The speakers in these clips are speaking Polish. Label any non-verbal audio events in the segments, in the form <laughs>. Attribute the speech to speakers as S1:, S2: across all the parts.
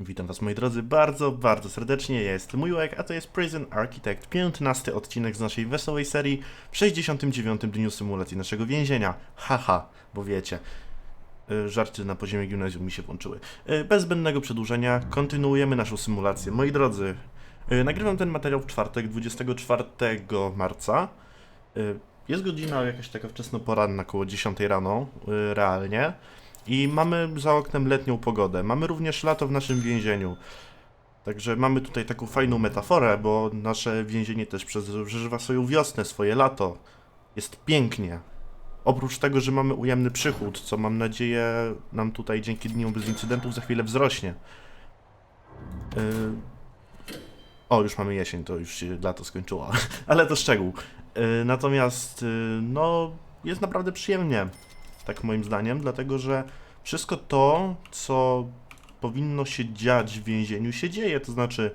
S1: Witam Was moi drodzy bardzo, bardzo serdecznie. Ja jestem Miłek, a to jest Prison Architect, 15 odcinek z naszej wesołej serii w 69 dniu symulacji naszego więzienia. Haha, bo wiecie. y, Żarty na poziomie gimnazjum mi się włączyły. Y, Bez zbędnego przedłużenia kontynuujemy naszą symulację. Moi drodzy, y, nagrywam ten materiał w czwartek, 24 marca. Jest godzina jakaś taka wczesnoporanna, około 10 rano, realnie. I mamy za oknem letnią pogodę. Mamy również lato w naszym więzieniu. Także mamy tutaj taką fajną metaforę, bo nasze więzienie też przeżywa swoją wiosnę, swoje lato. Jest pięknie. Oprócz tego, że mamy ujemny przychód, co mam nadzieję nam tutaj dzięki dniom bez incydentów za chwilę wzrośnie. Yy... O, już mamy jesień, to już się lato skończyło, <laughs> ale to szczegół. Yy, natomiast, yy, no, jest naprawdę przyjemnie tak moim zdaniem, dlatego że wszystko to, co powinno się dziać w więzieniu, się dzieje. To znaczy,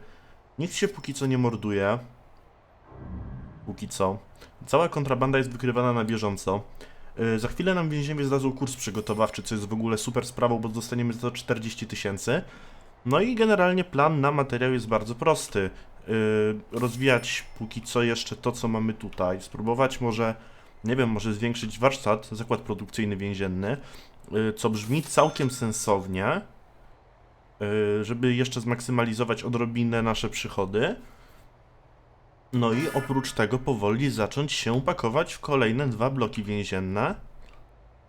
S1: nikt się póki co nie morduje. Póki co. Cała kontrabanda jest wykrywana na bieżąco. Yy, za chwilę nam więzienie zdadzą kurs przygotowawczy, co jest w ogóle super sprawą, bo dostaniemy za to 40 tysięcy. No i generalnie plan na materiał jest bardzo prosty. Yy, rozwijać póki co jeszcze to, co mamy tutaj. Spróbować może nie wiem, może zwiększyć warsztat, zakład produkcyjny więzienny, y, co brzmi całkiem sensownie, y, żeby jeszcze zmaksymalizować odrobinę nasze przychody. No i oprócz tego powoli zacząć się pakować w kolejne dwa bloki więzienne,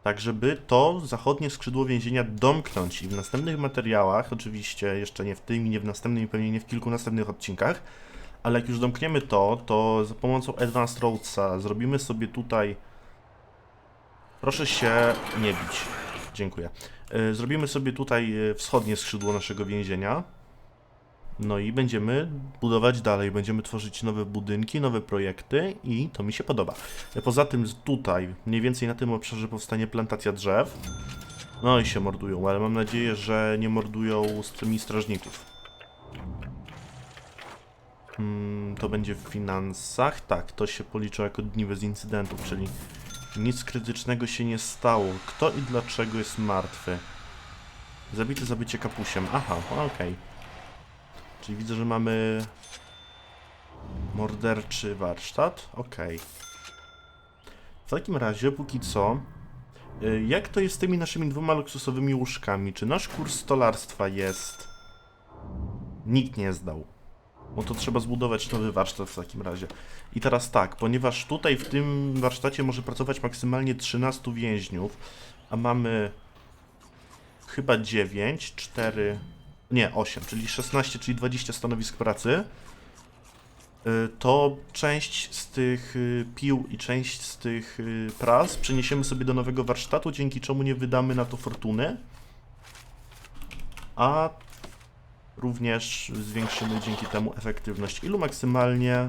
S1: tak żeby to zachodnie skrzydło więzienia domknąć i w następnych materiałach, oczywiście jeszcze nie w tym i nie w następnym i pewnie nie w kilku następnych odcinkach, ale jak już domkniemy to, to za pomocą Advanced Roadsa zrobimy sobie tutaj. Proszę się nie bić. Dziękuję. Y, Zrobimy sobie tutaj y, wschodnie skrzydło naszego więzienia. No i będziemy budować dalej, będziemy tworzyć nowe budynki, nowe projekty i to mi się podoba. Y, Poza tym tutaj, mniej więcej na tym obszarze powstanie plantacja drzew. No i się mordują, ale mam nadzieję, że nie mordują z tymi strażników. Mm, to będzie w finansach. Tak, to się policzy jako dni bez incydentów, czyli nic krytycznego się nie stało. Kto i dlaczego jest martwy? Zabity zabicie kapusiem. Aha, okej. Czyli widzę, że mamy morderczy warsztat. Okej. W takim razie, póki co, y, jak to jest z tymi naszymi dwoma luksusowymi łóżkami? Czy nasz kurs stolarstwa jest... Nikt nie zdał. No to trzeba zbudować nowy warsztat w takim razie. I teraz tak, ponieważ tutaj w tym warsztacie może pracować maksymalnie 13 więźniów, a mamy chyba 9, 4, nie 8, czyli 16, czyli 20 stanowisk pracy, y, to część z tych y, pił i część z tych y, pras przeniesiemy sobie do nowego warsztatu, dzięki czemu nie wydamy na to fortuny, a również zwiększymy dzięki temu efektywność. Ilu maksymalnie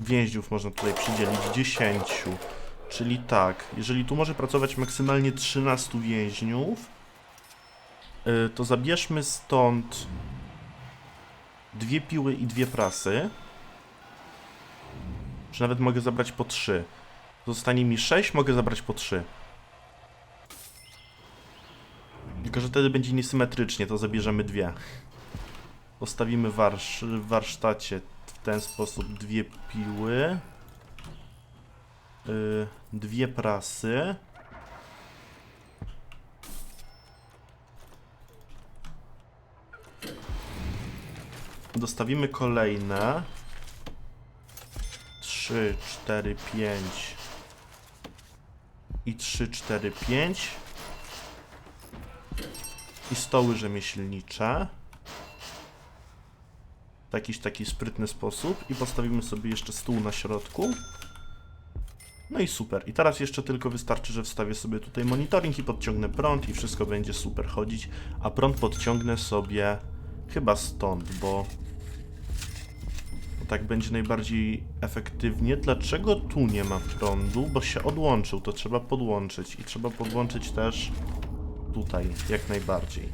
S1: więźniów można tutaj przydzielić? 10. Czyli tak, jeżeli tu może pracować maksymalnie 13 więźniów, y, to zabierzmy stąd dwie piły i dwie prasy. Czy nawet mogę zabrać po 3. Zostanie mi 6, mogę zabrać po 3. Tylko, że wtedy będzie niesymetrycznie, to zabierzemy dwie. Postawimy warsz w warsztacie w ten sposób dwie piły, yy, dwie prasy. Dostawimy kolejne. 3, 4, 5 i 3, 4, 5 i stoły rzemieślnicze w jakiś taki sprytny sposób i postawimy sobie jeszcze stół na środku. No i super. I teraz jeszcze tylko wystarczy, że wstawię sobie tutaj monitoring i podciągnę prąd i wszystko będzie super chodzić, a prąd podciągnę sobie chyba stąd, bo tak będzie najbardziej efektywnie. Dlaczego tu nie ma prądu? Bo się odłączył, to trzeba podłączyć i trzeba podłączyć też tutaj, jak najbardziej.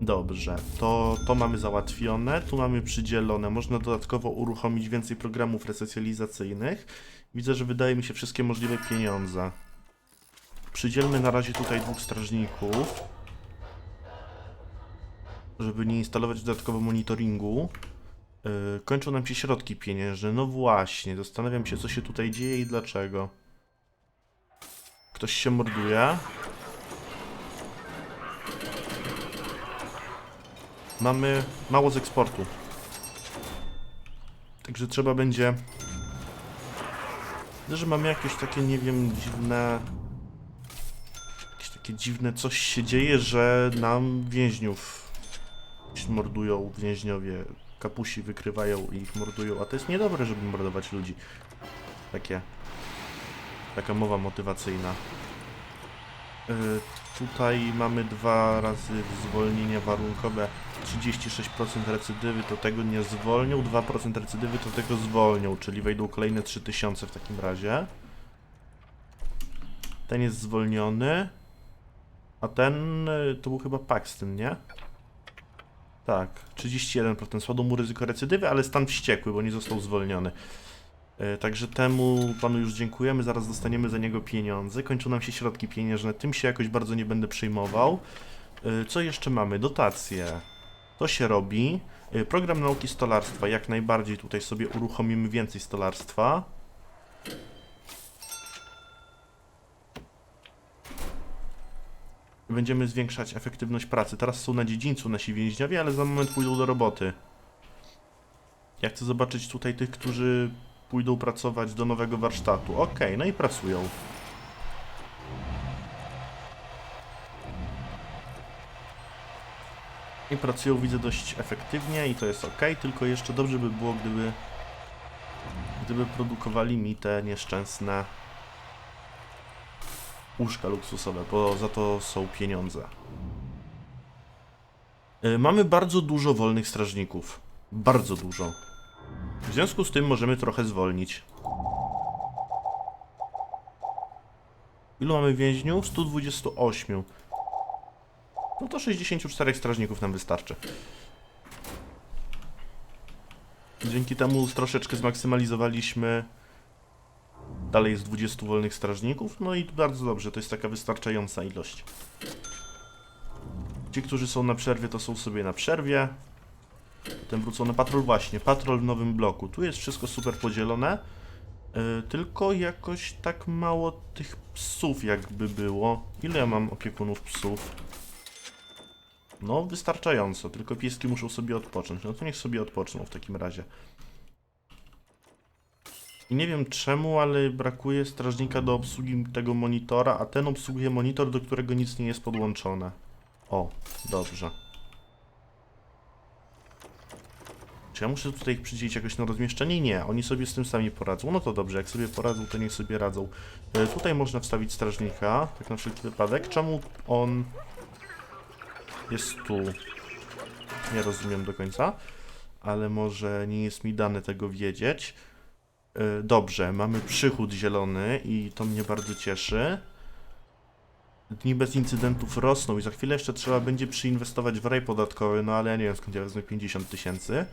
S1: Dobrze, to, to mamy załatwione, tu mamy przydzielone, można dodatkowo uruchomić więcej programów resocjalizacyjnych. Widzę, że wydaje mi się wszystkie możliwe pieniądze. Przydzielmy na razie tutaj dwóch strażników. żeby nie instalować dodatkowo monitoringu. Yy, kończą nam się środki pieniężne. No właśnie, zastanawiam się, co się tutaj dzieje i dlaczego. Ktoś się morduje. Mamy mało z eksportu. Także trzeba będzie. Widzę, że mamy jakieś takie, nie wiem, dziwne. Jakieś takie dziwne coś się dzieje, że nam więźniów mordują więźniowie. Kapusi wykrywają i ich mordują, a to jest niedobre, żeby mordować ludzi. Takie. Taka mowa motywacyjna. Y, tutaj mamy dwa razy zwolnienia warunkowe. 36% recydywy to tego nie zwolnią, 2% recydywy to tego zwolnią, czyli wejdą kolejne 3000 w takim razie. Ten jest zwolniony. A ten y, to był chyba Paxton, nie? Tak, 31% spadło mu ryzyko recydywy, ale stan wściekły, bo nie został zwolniony. E, Także temu panu już dziękujemy, zaraz dostaniemy za niego pieniądze. Kończą nam się środki pieniężne, tym się jakoś bardzo nie będę przejmował. E, Co jeszcze mamy? Dotacje. To się robi. E, Program nauki stolarstwa, jak najbardziej tutaj sobie uruchomimy więcej stolarstwa. Będziemy zwiększać efektywność pracy. Teraz są na dziedzińcu nasi więźniowie, ale za moment pójdą do roboty. Ja chcę zobaczyć tutaj tych, którzy pójdą pracować do nowego warsztatu. Okej, no i pracują. I pracują, widzę, dość efektywnie i to jest ok, tylko jeszcze dobrze by było, gdyby gdyby produkowali mi te nieszczęsne łóżka luksusowe, bo za to są pieniądze. Y, Mamy bardzo dużo wolnych strażników. Bardzo dużo. W związku z tym możemy trochę zwolnić. Ilu mamy więźniów? 128. No to 64 strażników nam wystarczy. Dzięki temu troszeczkę zmaksymalizowaliśmy. Dalej jest 20 wolnych strażników, no i bardzo dobrze, to jest taka wystarczająca ilość. Ci, którzy są na przerwie, to są sobie na przerwie. Potem wrócą na patrol właśnie, patrol w nowym bloku. Tu jest wszystko super podzielone. Yy, tylko jakoś tak mało tych psów jakby było. Ile ja mam opiekunów psów? No, wystarczająco, tylko pieski muszą sobie odpocząć. No to niech sobie odpoczną w takim razie. I nie wiem czemu, ale brakuje strażnika do obsługi tego monitora, a ten obsługuje monitor, do którego nic nie jest podłączone. O, dobrze. Czy ja muszę tutaj ich przydzielić jakoś na rozmieszczenie? Nie, oni sobie z tym sami poradzą. No to dobrze, jak sobie poradzą, to niech sobie radzą. E, tutaj można wstawić strażnika, tak na wszelki wypadek. Czemu on jest tu? Nie rozumiem do końca, ale może nie jest mi dane tego wiedzieć. E, Dobrze, mamy przychód zielony i to mnie bardzo cieszy. Dni bez incydentów rosną i za chwilę jeszcze trzeba będzie przyinwestować w rej podatkowy, no ale ja nie wiem skąd ja wezmę 50 tysięcy.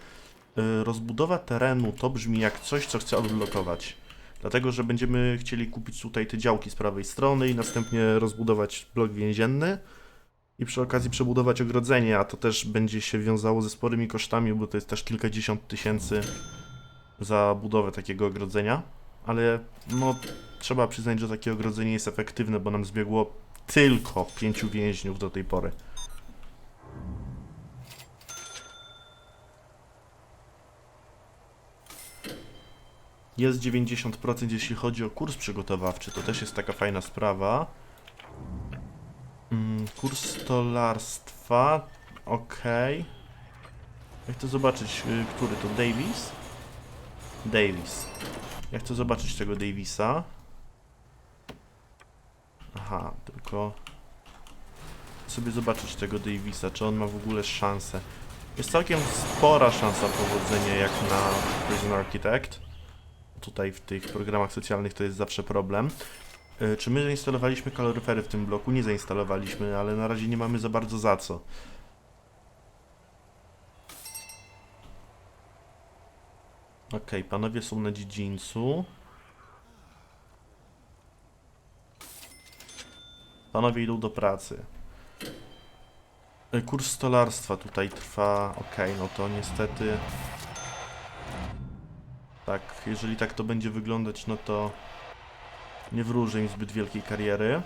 S1: Y, Rozbudowa terenu to brzmi jak coś, co chcę odblokować. Dlatego, że będziemy chcieli kupić tutaj te działki z prawej strony i następnie rozbudować blok więzienny i przy okazji przebudować ogrodzenie, a to też będzie się wiązało ze sporymi kosztami, bo to jest też kilkadziesiąt tysięcy za budowę takiego ogrodzenia. Ale no, trzeba przyznać, że takie ogrodzenie jest efektywne, bo nam zbiegło tylko pięciu więźniów do tej pory. Jest 90% jeśli chodzi o kurs przygotowawczy, to też jest taka fajna sprawa. Mm, kurs stolarstwa, okej. Ja chcę zobaczyć, y, który to Davis? Davis. Ja chcę zobaczyć tego Davisa. Aha, tylko sobie zobaczyć tego Davisa, czy on ma w ogóle szansę. Jest całkiem spora szansa powodzenia jak na Prison Architect. Tutaj w tych programach socjalnych to jest zawsze problem. Y, Czy my zainstalowaliśmy kaloryfery w tym bloku? Nie zainstalowaliśmy, ale na razie nie mamy za bardzo za co. Okej, panowie są na dziedzińcu. Panowie idą do pracy. E, Kurs stolarstwa tutaj trwa. Okej, no to niestety. Tak, jeżeli tak to będzie wyglądać, no to nie wróżę im zbyt wielkiej kariery.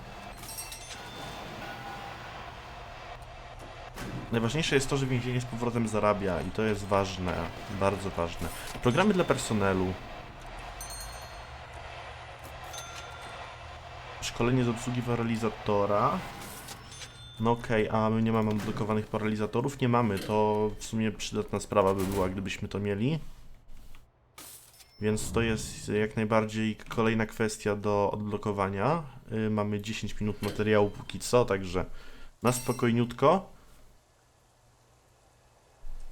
S1: Najważniejsze jest to, że więzienie z powrotem zarabia i to jest ważne, bardzo ważne. Programy dla personelu. Szkolenie z obsługi paralizatora. No okej, a my nie mamy odblokowanych paralizatorów? Nie mamy, to w sumie przydatna sprawa by była, gdybyśmy to mieli. Więc to jest jak najbardziej kolejna kwestia do odblokowania. Y, mamy 10 minut materiału póki co, także na spokojniutko.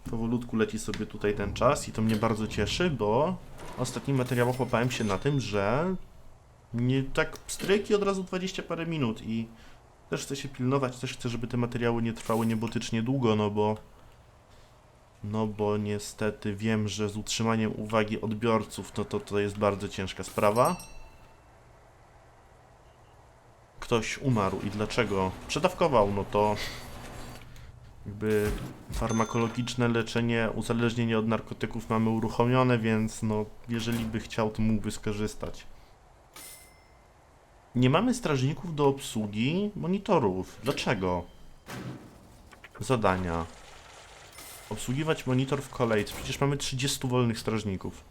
S1: Powolutku leci sobie tutaj ten czas i to mnie bardzo cieszy, bo ostatnim materiałach łapałem się na tym, że nie tak stryk i od razu 20 parę minut i też chcę się pilnować, też chcę, żeby te materiały nie trwały niebotycznie długo, no bo no bo niestety wiem, że z utrzymaniem uwagi odbiorców, no to to jest bardzo ciężka sprawa. Ktoś umarł i dlaczego? Przedawkował, no to jakby farmakologiczne leczenie, uzależnienie od narkotyków mamy uruchomione, więc no jeżeli by chciał, to mógłby skorzystać. Nie mamy strażników do obsługi monitorów. Dlaczego? Zadania. Obsługiwać monitor w kolejce. Przecież mamy 30 wolnych strażników.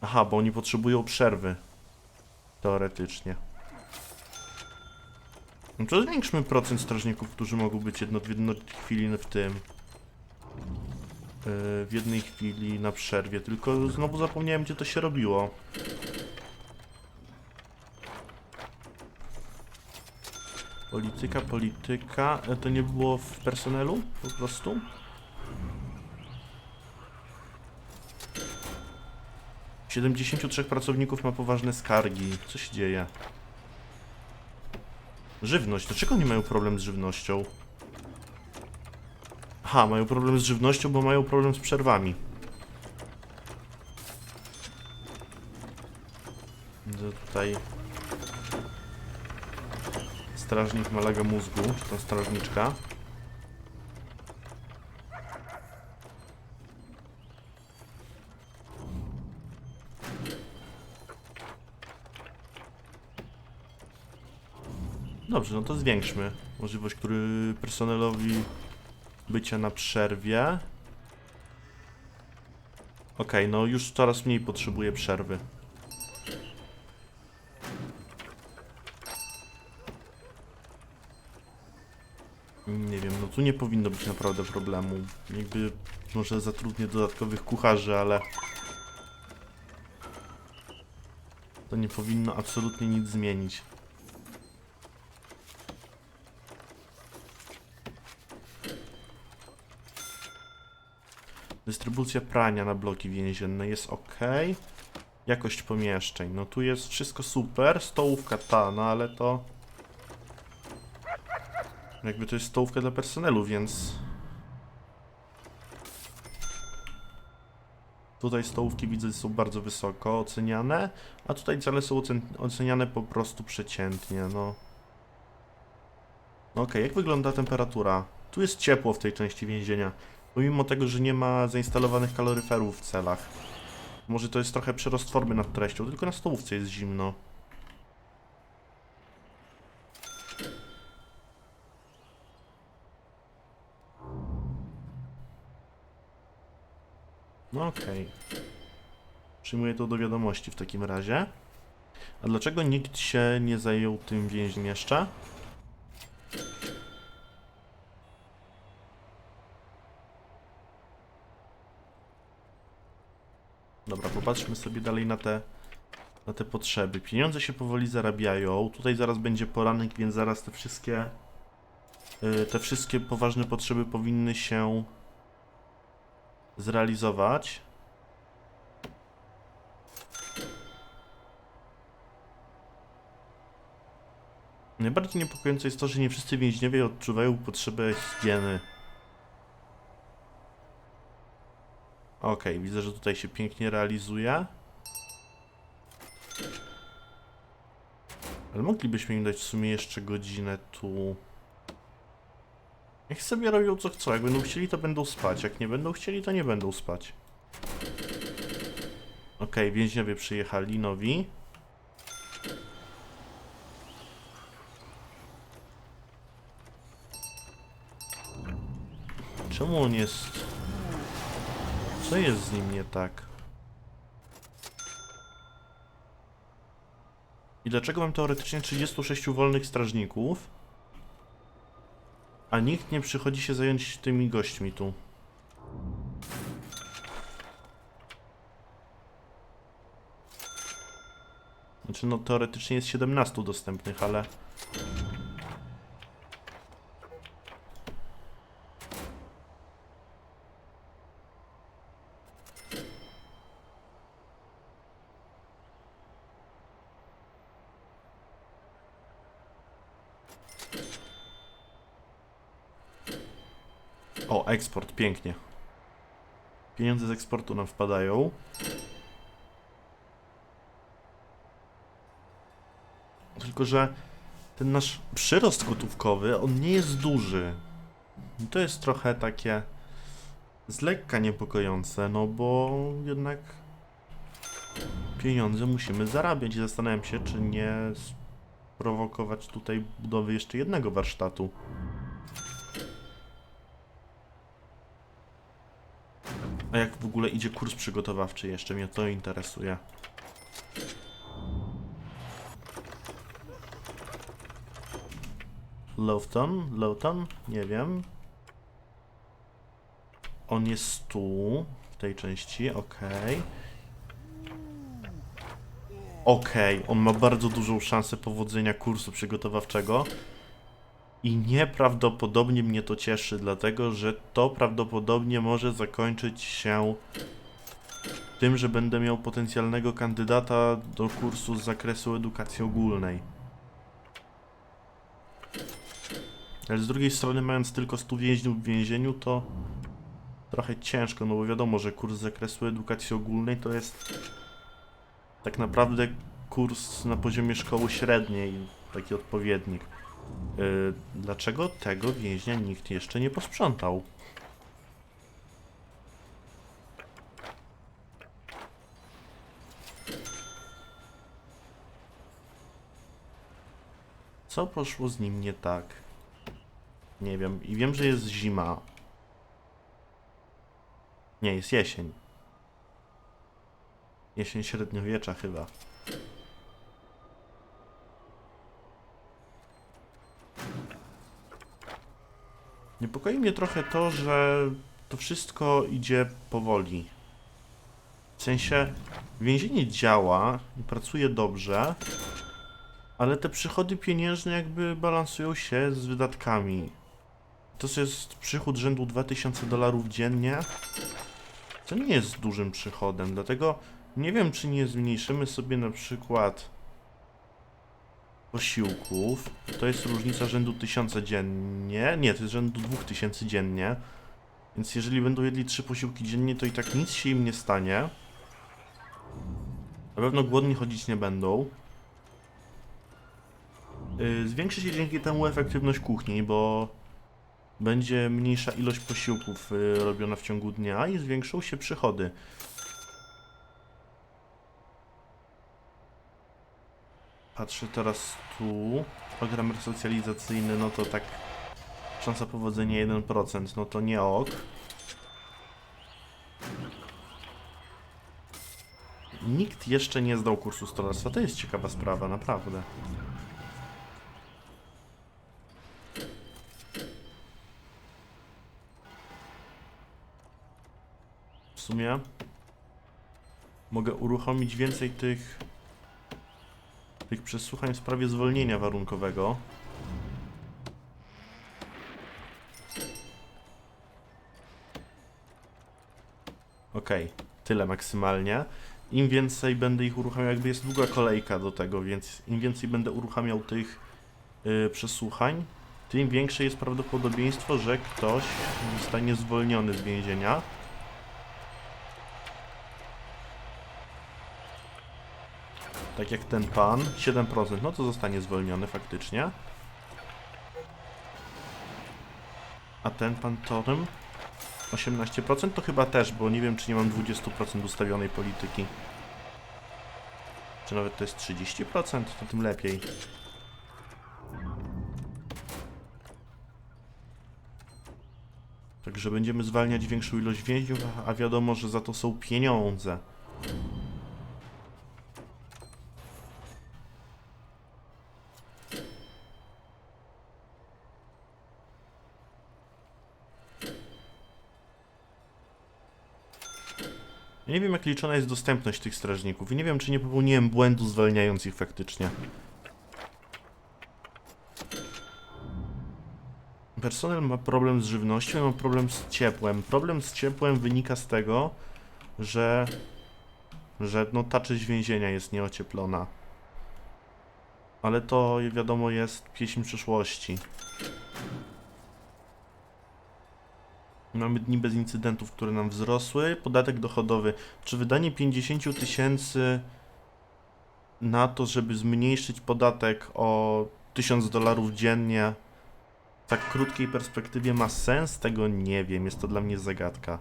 S1: Aha, bo oni potrzebują przerwy. Teoretycznie. No to zwiększmy procent strażników, którzy mogą być jedno, w jednej chwili w tym. Yy, w jednej chwili na przerwie, tylko znowu zapomniałem, gdzie to się robiło. Polityka, polityka. E, To nie było w personelu? Po prostu? Siedemdziesięciu trzech pracowników ma poważne skargi. Co się dzieje? Żywność. Dlaczego nie mają problem z żywnością? Aha, mają problem z żywnością, bo mają problem z przerwami. Widzę tutaj strażnik malego mózgu, czy strażniczka. Dobrze, no to zwiększmy możliwość, który personelowi bycia na przerwie. Okej, no już coraz mniej potrzebuję przerwy. Nie wiem, no tu nie powinno być naprawdę problemu. Jakby może zatrudnię dodatkowych kucharzy, ale to nie powinno absolutnie nic zmienić. Dystrybucja prania na bloki więzienne jest ok. Jakość pomieszczeń. No tu jest wszystko super. Stołówka ta, no ale to... Jakby to jest stołówka dla personelu, więc... Tutaj stołówki widzę są bardzo wysoko oceniane, a tutaj cele są ocen oceniane po prostu przeciętnie, no. No okej, jak wygląda temperatura? Tu jest ciepło w tej części więzienia. Pomimo tego, że nie ma zainstalowanych kaloryferów w celach. Może to jest trochę przerost formy nad treścią, tylko na stołówce jest zimno. No okej. Przyjmuję to do wiadomości w takim razie. A dlaczego nikt się nie zajął tym więźniem jeszcze? Dobra, popatrzmy sobie dalej na te, na te potrzeby. Pieniądze się powoli zarabiają. Tutaj zaraz będzie poranek, więc zaraz te wszystkie y, te wszystkie poważne potrzeby powinny się zrealizować. Najbardziej niepokojące jest to, że nie wszyscy więźniowie odczuwają potrzebę higieny. Okej, widzę, że tutaj się pięknie realizuje. Ale moglibyśmy im dać w sumie jeszcze godzinę tu. Niech sobie robią co chcą. Jak będą chcieli, to będą spać. Jak nie będą chcieli, to nie będą spać. Okej, więźniowie przyjechali, nowi. Czemu on jest... Co jest z nim nie tak? I dlaczego mam teoretycznie 36 wolnych strażników? A nikt nie przychodzi się zająć tymi gośćmi tu. Znaczy, no teoretycznie jest 17 dostępnych, ale... O, eksport, pięknie. Pieniądze z eksportu nam wpadają. Tylko, że ten nasz przyrost gotówkowy, on nie jest duży. I to jest trochę takie z lekka niepokojące, no bo jednak pieniądze musimy zarabiać i zastanawiam się, czy nie sprowokować tutaj budowy jeszcze jednego warsztatu. A jak w ogóle idzie kurs przygotowawczy jeszcze? Mnie to interesuje. Lowton? Lowton? Nie wiem. On jest tu, w tej części, okej. Okej, on ma bardzo dużą szansę powodzenia kursu przygotowawczego. I nieprawdopodobnie mnie to cieszy, dlatego że to prawdopodobnie może zakończyć się tym, że będę miał potencjalnego kandydata do kursu z zakresu edukacji ogólnej. Ale z drugiej strony, mając tylko 100 więźniów w więzieniu, to trochę ciężko, no bo wiadomo, że kurs z zakresu edukacji ogólnej to jest tak naprawdę kurs na poziomie szkoły średniej, taki odpowiednik. Yy, dlaczego tego więźnia nikt jeszcze nie posprzątał? Co poszło z nim nie tak? Nie wiem. I wiem, że jest zima. Nie, jest jesień. Jesień średniowiecza chyba. Niepokoi mnie trochę to, że to wszystko idzie powoli. W sensie więzienie działa i pracuje dobrze, ale te przychody pieniężne jakby balansują się z wydatkami. To jest przychód rzędu 2000 dolarów dziennie. To nie jest dużym przychodem, dlatego nie wiem, czy nie zmniejszymy sobie na przykład posiłków. To jest różnica rzędu 1000 dziennie. Nie, to jest rzędu 2000 dziennie. Więc jeżeli będą jedli trzy posiłki dziennie, to i tak nic się im nie stanie. Na pewno głodni chodzić nie będą. Yy, Zwiększy się dzięki temu efektywność kuchni, bo będzie mniejsza ilość posiłków yy, robiona w ciągu dnia i zwiększą się przychody. Patrzę teraz tu. Program resocjalizacyjny, no to tak. Szansa powodzenia 1%, no to nie ok. Nikt jeszcze nie zdał kursu stolarstwa. To jest ciekawa sprawa, naprawdę. W sumie mogę uruchomić więcej tych tych przesłuchań w sprawie zwolnienia warunkowego. Okej, tyle maksymalnie. Im więcej będę ich uruchamiał, jakby jest długa kolejka do tego, więc im więcej będę uruchamiał tych yy, przesłuchań, tym większe jest prawdopodobieństwo, że ktoś zostanie zwolniony z więzienia. Tak jak ten pan, 7%, no to zostanie zwolniony faktycznie. A ten pan Torym 18% to chyba też, bo nie wiem czy nie mam 20% ustawionej polityki. Czy nawet to jest 30%, to tym lepiej. Także będziemy zwalniać większą ilość więźniów, a wiadomo, że za to są pieniądze. Ja nie wiem, jak liczona jest dostępność tych strażników i nie wiem, czy nie popełniłem błędu zwalniając ich faktycznie. Personel ma problem z żywnością, mam problem z ciepłem. Problem z ciepłem wynika z tego, że, że no, ta część więzienia jest nieocieplona. Ale to wiadomo jest pieśń przyszłości. Mamy dni bez incydentów, które nam wzrosły. Podatek dochodowy. Czy wydanie 50 000 tysięcy na to, żeby zmniejszyć podatek o 1000 dolarów dziennie w tak krótkiej perspektywie ma sens? Tego nie wiem. Jest to dla mnie zagadka.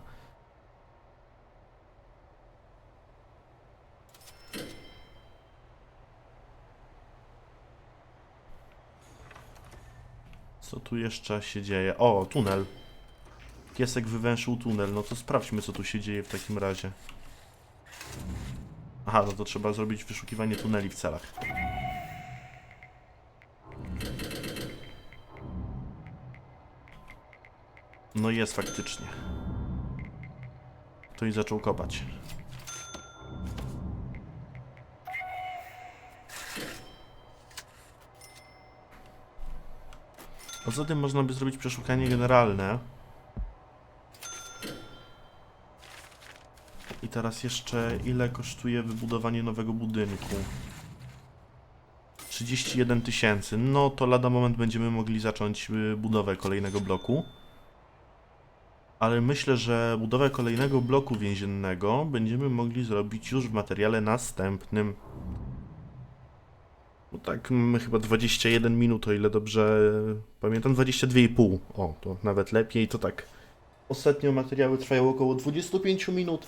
S1: Co tu jeszcze się dzieje? O, tunel. Piesek wywęszył tunel. No to sprawdźmy, co tu się dzieje w takim razie. Aha, no to trzeba zrobić wyszukiwanie tuneli w celach. No jest faktycznie. To i zaczął kopać. Poza tym można by zrobić przeszukanie generalne. Teraz jeszcze ile kosztuje wybudowanie nowego budynku? 31 tysięcy. No to lada moment będziemy mogli zacząć y, budowę kolejnego bloku. Ale myślę, że budowę kolejnego bloku więziennego będziemy mogli zrobić już w materiale następnym. No tak, mamy chyba 21 minut, o ile dobrze pamiętam, 22,5. O, to nawet lepiej, to tak. Ostatnio materiały trwają około 25 minut.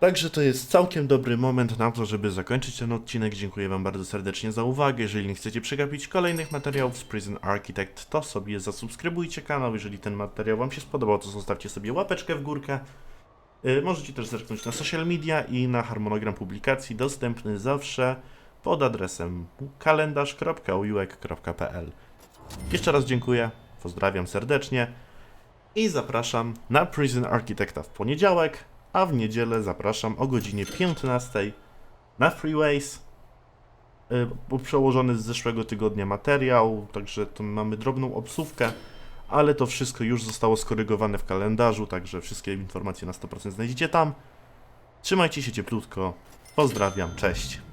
S1: Także to jest całkiem dobry moment na to, żeby zakończyć ten odcinek. Dziękuję Wam bardzo serdecznie za uwagę. Jeżeli nie chcecie przegapić kolejnych materiałów z Prison Architect, to sobie zasubskrybujcie kanał. Jeżeli ten materiał Wam się spodobał, to zostawcie sobie łapeczkę w górkę. Yy, możecie też zerknąć na social media i na harmonogram publikacji dostępny zawsze pod adresem kalendarz.uek.pl. Jeszcze raz dziękuję, pozdrawiam serdecznie i zapraszam na Prison Architecta w poniedziałek, a w niedzielę zapraszam o godzinie 15 na Freeways. Był przełożony z zeszłego tygodnia materiał, także to mamy drobną obsówkę, ale to wszystko już zostało skorygowane w kalendarzu, także wszystkie informacje na 100% znajdziecie tam. Trzymajcie się cieplutko. Pozdrawiam, cześć.